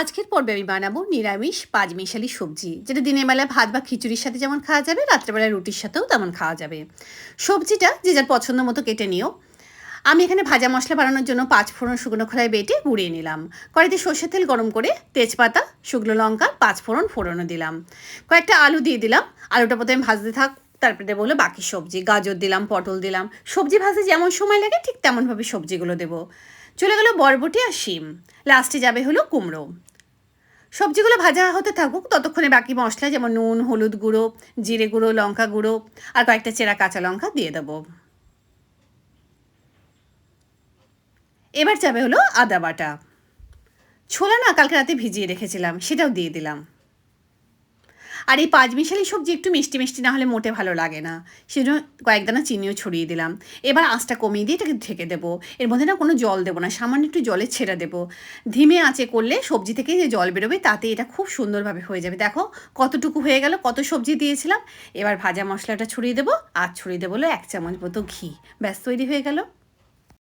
আজকের পর্বে আমি বানাবো নিরামিষ পাঁচমিশালি সবজি। যেটা দিনের বেলায় ভাত বা খিচুড়ির সাথে যেমন খাওয়া যাবে, রাত্রেবেলায় রুটির সাথেও তেমন খাওয়া যাবে। সবজিটা যে যার পছন্দ মতো কেটে নিও। আমি এখানে ভাজা মশলা বানানোর জন্য পাঁচ ফোড়ন শুকনো খোলায় বেটে গুঁড়িয়ে নিলাম। কড়াইতে সর্ষের তেল গরম করে তেজপাতা, শুকনো লঙ্কা, পাঁচ ফোড়ন ফোড়নও দিলাম। কয়েকটা আলু দিয়ে দিলাম। আলুটা প্রথমে ভাজতে থাক তারপরে দেবো হলো বাকি সবজি, গাজর দিলাম, পটল দিলাম। সবজি ভাজতে যেমন সময় লাগে, ঠিক তেমনভাবে সবজিগুলো দেবো। চলে গেলো বরবটি আর শিম। লাস্টে যাবে হলো কুমড়ো। সবজিগুলো ভাজা হতে থাকুক, ততক্ষণে বাকি মশলা যেমন নুন, হলুদ গুঁড়ো, জিরে গুঁড়ো, লঙ্কা গুঁড়ো আর কয়েকটা চেরা কাঁচা লঙ্কা দিয়ে দেবো। এবার যাবে হলো আদা বাটা। ছোলা না কালকে রাতে ভিজিয়ে রেখেছিলাম, সেটাও দিয়ে দিলাম। আর এই পাঁচমিশালি সবজি একটু মিষ্টি মিষ্টি না হলে মোটে ভালো লাগে না। সেজন্য কয়েক দানা চিনিও ছড়িয়ে দিলাম। এবার আঁচটা কমিয়ে দিয়ে এটাকে ঢেকে দেবো। এর মধ্যে না কোনো জল দেবো না, সামান্য একটু জলে ছেড়ে দেবো। ধিমে আঁচে করলে সবজি থেকে যে জল বেরোবে তাতে এটা খুব সুন্দরভাবে হয়ে যাবে। দেখো কতটুকু হয়ে গেল, কত সবজি দিয়েছিলাম। এবার ভাজা মশলাটা ছড়িয়ে দেবো। আর ছড়িয়ে দেবো এক চামচ মতো ঘি। ব্যাস, তৈরি হয়ে গেল।